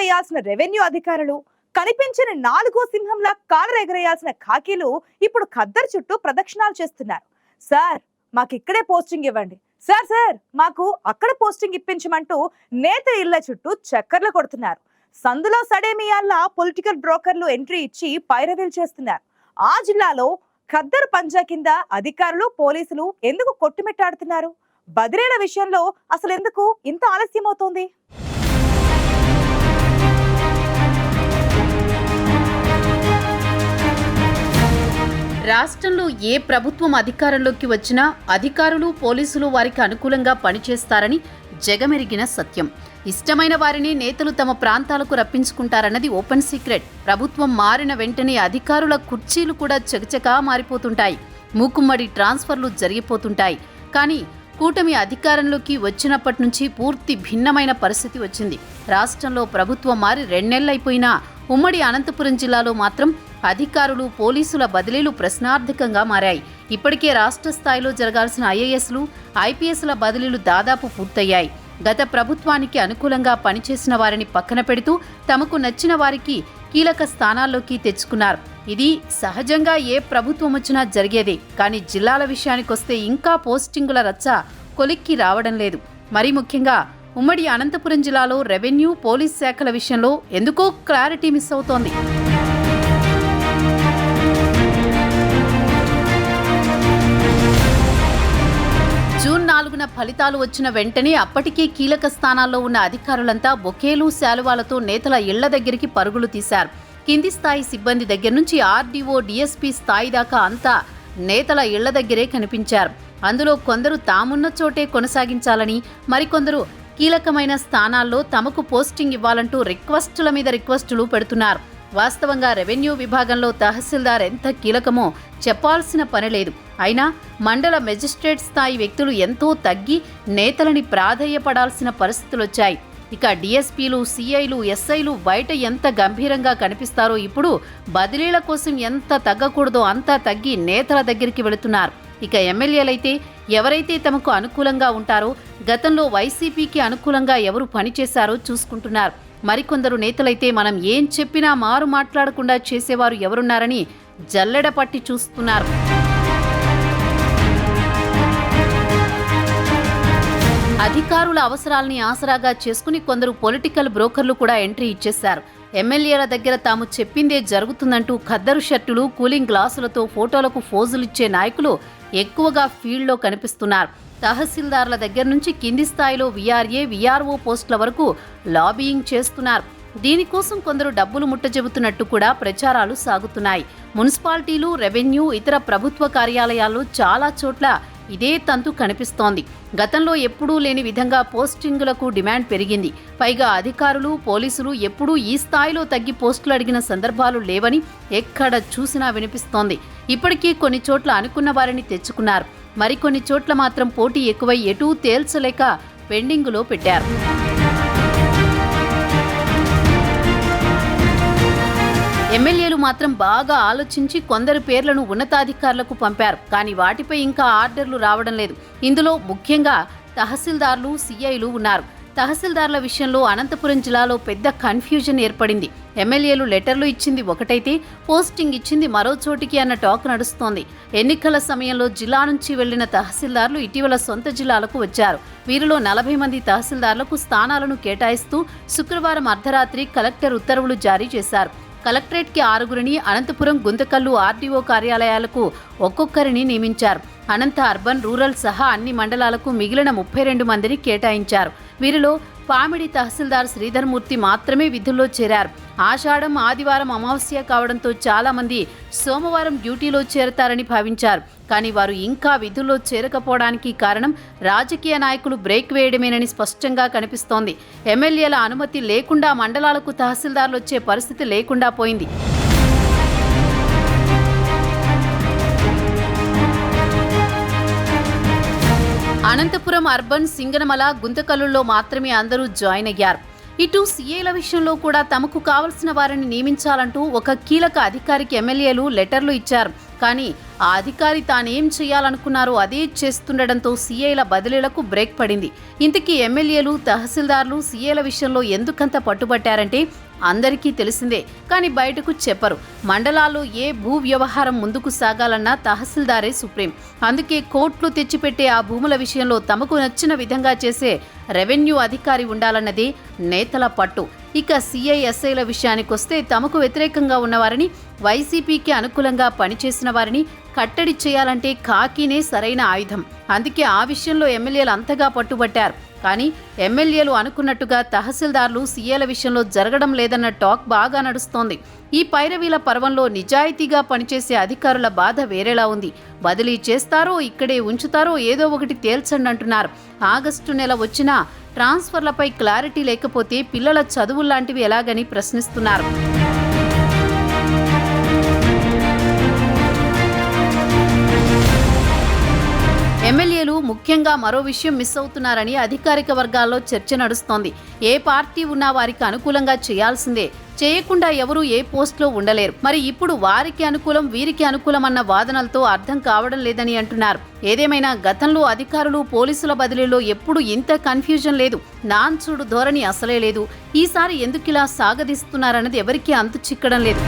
వేయాల్సిన రెవెన్యూ అధికారులు కనిపించిన నాలుగో సింహంలా కాలర్ ఎగరేయాల్సిన ఖాకీలు ఇప్పుడు ఖద్దరు చుట్టూ ప్రదక్షిణాలు చేస్తున్నారు. సార్ మాకు ఇక్కడే పోస్టింగ్ ఇవ్వండి. సార్ సార్ మాకు అక్కడ పోస్టింగ్ ఇప్పించమంటూ నేత ఇళ్ళ చుట్టూ చక్కర్లు కొడుతున్నారు. సందులో సడేమియాల్లా పొలిటికల్ బ్రోకర్లు ఎంట్రీ ఇచ్చి పైరవీలు చేస్తున్నారు. ఆ జిల్లాలో ఖద్దరు పంజా కింద అధికారులు పోలీసులు ఎందుకు కొట్టుమిట్టాడుతున్నారు? బదిలీల విషయంలో అసలు ఎందుకు ఇంత ఆలస్యం అవుతోంది రాష్ట్రంలో ఏ ప్రభుత్వం అధికారంలోకి వచ్చినా అధికారులు పోలీసులు వారికి అనుకూలంగా పనిచేస్తారని జగమెరిగిన సత్యం. ఇష్టమైన వారిని నేతలు తమ ప్రాంతాలకు రప్పించుకుంటారన్నది ఓపెన్ సీక్రెట్. ప్రభుత్వం మారిన వెంటనే అధికారుల కుర్చీలు కూడా చకచకా మారిపోతుంటాయి. మూకుమ్మడి ట్రాన్స్ఫర్లు జరిగిపోతుంటాయి. కానీ కూటమి అధికారంలోకి వచ్చినప్పటి నుంచి పూర్తి భిన్నమైన పరిస్థితి వచ్చింది. రాష్ట్రంలో ప్రభుత్వం మారి రెండేళ్ళైపోయినా ఉమ్మడి అనంతపురం జిల్లాలో మాత్రం అధికారులు పోలీసుల బదిలీలు ప్రశ్నార్థకంగా మారాయి. ఇప్పటికే రాష్ట్ర స్థాయిలో జరగాల్సిన ఐఏఎస్లు ఐపీఎస్ల బదిలీలు దాదాపు పూర్తయ్యాయి. గత ప్రభుత్వానికి అనుకూలంగా పనిచేసిన వారిని పక్కన పెడుతూ తమకు నచ్చిన వారికి కీలక స్థానాల్లోకి తెచ్చుకున్నారు. ఇది సహజంగా ఏ ప్రభుత్వం వచ్చినా జరిగేదే కానీ జిల్లాల విషయానికొస్తే ఇంకా పోస్టింగుల రచ్చ కొలిక్కి రావడం లేదు. మరీ ముఖ్యంగా ఉమ్మడి అనంతపురం జిల్లాలో రెవెన్యూ పోలీస్ శాఖల విషయంలో ఎందుకో క్లారిటీ మిస్ అవుతోంది. జూన్ ఫలితాలు వచ్చిన వెంటనే అప్పటికే కీలక స్థానాల్లో ఉన్న అధికారులంతా బొకేలు శాలువాలతో నేతల ఇళ్ళ దగ్గరికి పరుగులు తీశారు. కింది స్థాయి సిబ్బంది దగ్గర నుంచి ఆర్డీఓ డీఎస్పీ స్థాయి దాకా అంతా నేతల ఇళ్ళ దగ్గరే కనిపించారు. అందులో కొందరు తామున్న చోటే కొనసాగించాలని మరికొందరు కీలకమైన స్థానాల్లో తమకు పోస్టింగ్ ఇవ్వాలంటూ రిక్వెస్టుల మీద రిక్వెస్టులు పెడుతున్నారు. వాస్తవంగా రెవెన్యూ విభాగంలో తహసీల్దార్ ఎంత కీలకమో చెప్పాల్సిన పని లేదు. అయినా మండల మెజిస్ట్రేట్ స్థాయి వ్యక్తులు ఎంతో తగ్గి నేతలని ప్రాధేయపడాల్సిన పరిస్థితులొచ్చాయి. ఇక డీఎస్పీలు సిఐలు ఎస్ఐలు బయట ఎంత గంభీరంగా కనిపిస్తారో ఇప్పుడు బదిలీల కోసం ఎంత తగ్గకూడదో అంతా తగ్గి నేతల దగ్గరికి వెళుతున్నారు. ఇక ఎమ్మెల్యేలైతే ఎవరైతే తమకు అనుకూలంగా ఉంటారో గతంలో వైసీపీకి అనుకూలంగా ఎవరు పనిచేశారో చూసుకుంటున్నారు. మరికొందరు నేతలైతే మనం ఏం చెప్పినా మారు మాట్లాడకుండా చేసేవారు ఎవరున్నారని జల్లెడ పట్టి చూస్తున్నారు. అధికారుల అవసరాల్ని ఆసరాగా చేసుకుని కొందరు పొలిటికల్ బ్రోకర్లు కూడా ఎంట్రీ ఇచ్చేశారు. ఎమ్మెల్యేల దగ్గర తాము చెప్పిందే జరుగుతుందంటూ ఖద్దరు షర్టులు కూలింగ్ గ్లాసులతో ఫోటోలకు ఫోజులిచ్చే నాయకులు ఎక్కువగా ఫీల్డ్లో కనిపిస్తున్నారు. తహసీల్దార్ల దగ్గర నుంచి కింది స్థాయిలో వీఆర్ఏ వీఆర్ఓ పోస్టుల వరకు లాబీయింగ్ చేస్తున్నారు. దీనికోసం కొందరు డబ్బులు ముట్టజెబుతున్నట్టు కూడా ప్రచారాలు సాగుతున్నాయి. మున్సిపాలిటీలు రెవెన్యూ ఇతర ప్రభుత్వ కార్యాలయాల్లో చాలా చోట్ల ఇదే తంతు కనిపిస్తోంది. గతంలో ఎప్పుడూ లేని విధంగా పోస్టింగులకు డిమాండ్ పెరిగింది. పైగా అధికారులు పోలీసులు ఎప్పుడూ ఈ స్థాయిలో తగ్గి పోస్టులు అడిగిన సందర్భాలు లేవని ఎక్కడ చూసినా వినిపిస్తోంది. ఇప్పటికీ కొన్ని చోట్ల అనుకున్న వారిని తెచ్చుకున్నారు. మరికొన్ని చోట్ల మాత్రం పోటీ ఎక్కువై ఎటూ తేల్చలేక పెండింగులో పెట్టారు. ఎమ్మెల్యేలు మాత్రం బాగా ఆలోచించి కొందరు పేర్లను ఉన్నతాధికారులకు పంపారు. కానీ వాటిపై ఇంకా ఆర్డర్లు రావడం లేదు. ఇందులో ముఖ్యంగా తహసీల్దార్లు సీఐలు ఉన్నారు. తహసీల్దార్ల విషయంలో అనంతపురం జిల్లాలో పెద్ద కన్ఫ్యూజన్ ఏర్పడింది. ఎమ్మెల్యేలు లెటర్లు ఇచ్చింది ఒకటైతే పోస్టింగ్ ఇచ్చింది మరో చోటికి అన్న టాక్ నడుస్తోంది. ఎన్నికల సమయంలో జిల్లా నుంచి వెళ్ళిన తహసీల్దార్లు ఇటీవల సొంత జిల్లాలకు వచ్చారు. వీరిలో నలభై మంది తహసీల్దార్లకు స్థానాలను కేటాయిస్తూ శుక్రవారం అర్ధరాత్రి కలెక్టర్ ఉత్తర్వులు జారీ చేశారు. కలెక్టరేట్కి ఆరుగురిని అనంతపురం గుంతకల్లు ఆర్డీఓ కార్యాలయాలకు ఒక్కొక్కరిని నియమించారు. అనంత అర్బన్ రూరల్ సహా అన్ని మండలాలకు మిగిలిన ముప్పై రెండు మందిని కేటాయించారు. వీరిలో పామిడి తహసీల్దార్ శ్రీధర్మూర్తి మాత్రమే విధుల్లో చేరారు. ఆషాఢం ఆదివారం అమావాస్య కావడంతో చాలామంది సోమవారం డ్యూటీలో చేరతారని భావించారు. కానీ వారు ఇంకా విధుల్లో చేరకపోవడానికి కారణం రాజకీయ నాయకులు బ్రేక్ వేయడమేనని స్పష్టంగా కనిపిస్తోంది. ఎమ్మెల్యేల అనుమతి లేకుండా మండలాలకు తహసీల్దార్లు వచ్చే పరిస్థితి లేకుండా పోయింది. అనంతపురం అర్బన్ సింగనమల గుంతకల్లుల్లో మాత్రమే అందరూ జాయిన్ అయ్యారు. ఇటు సీఏల విషయంలో కూడా తమకు కావలసిన వారిని నియమించాలంటూ ఒక కీలక అధికారికి ఎమ్మెల్యేలు లెటర్లు ఇచ్చారు. కానీ ఆ అధికారి తానేం చేయాలనుకున్నారో అదే చేస్తుండటంతో సీఐల బదిలీలకు బ్రేక్ పడింది. ఇంతకీ ఎమ్మెల్యేలు తహసీల్దార్లు సీఏల విషయంలో ఎందుకంత పట్టుబట్టారంటే అందరికీ తెలిసిందే. కానీ బయటకు చెప్పరు. మండలాల్లో ఏ భూ వ్యవహారం ముందుకు సాగాలన్నా తహసీల్దారే సుప్రీం. అందుకే కోట్లు తెచ్చిపెట్టే ఆ భూముల విషయంలో తమకు నచ్చిన విధంగా చేసే రెవెన్యూ అధికారి ఉండాలన్నదే నేతల పట్టు. ఇక సిఐఎస్ఐల విషయానికొస్తే తమకు వ్యతిరేకంగా ఉన్నవారిని వైసీపీకి అనుకూలంగా పనిచేసిన వారిని కట్టడి చేయాలంటే కాకినే సరైన ఆయుధం. అందుకే ఆ విషయంలో ఎమ్మెల్యేలు అంతగా పట్టుబట్టారు. కానీ ఎమ్మెల్యేలు అనుకున్నట్టుగా తహసీల్దార్లు సీఏల విషయంలో జరగడం లేదన్న టాక్ బాగా నడుస్తోంది. ఈ పైరవీల పర్వంలో నిజాయితీగా పనిచేసే అధికారుల బాధ వేరేలా ఉంది. బదిలీ చేస్తారో ఇక్కడే ఉంచుతారో ఏదో ఒకటి తేల్చండి అంటున్నారు ఆగస్టు నెల వచ్చినా ట్రాన్స్ఫర్లపై క్లారిటీ లేకపోతే పిల్లల చదువుల్లాంటివి ఎలాగని ప్రశ్నిస్తున్నారు. ఎమ్మెల్యేలు ముఖ్యంగా మరో విషయం మిస్ అవుతున్నారని అధికారిక వర్గాల్లో చర్చ నడుస్తోంది. ఏ పార్టీ ఉన్నా వారికి అనుకూలంగా చేయాల్సిందే. చేయకుండా ఎవరూ ఏ పోస్ట్లో ఉండలేరు. మరి ఇప్పుడు వారికి అనుకూలం వీరికి అనుకూలం అన్న వాదనలతో అర్థం కావడం లేదని అంటున్నారు. ఏదేమైనా గతంలో అధికారులు పోలీసుల బదిలీలో ఎప్పుడు ఇంత కన్ఫ్యూజన్ లేదు. నాన్సుడు ధోరణి అసలే లేదు. ఈసారి ఎందుకిలా సాగదీస్తున్నారన్నది ఎవరికీ అంతు చిక్కడం లేదు.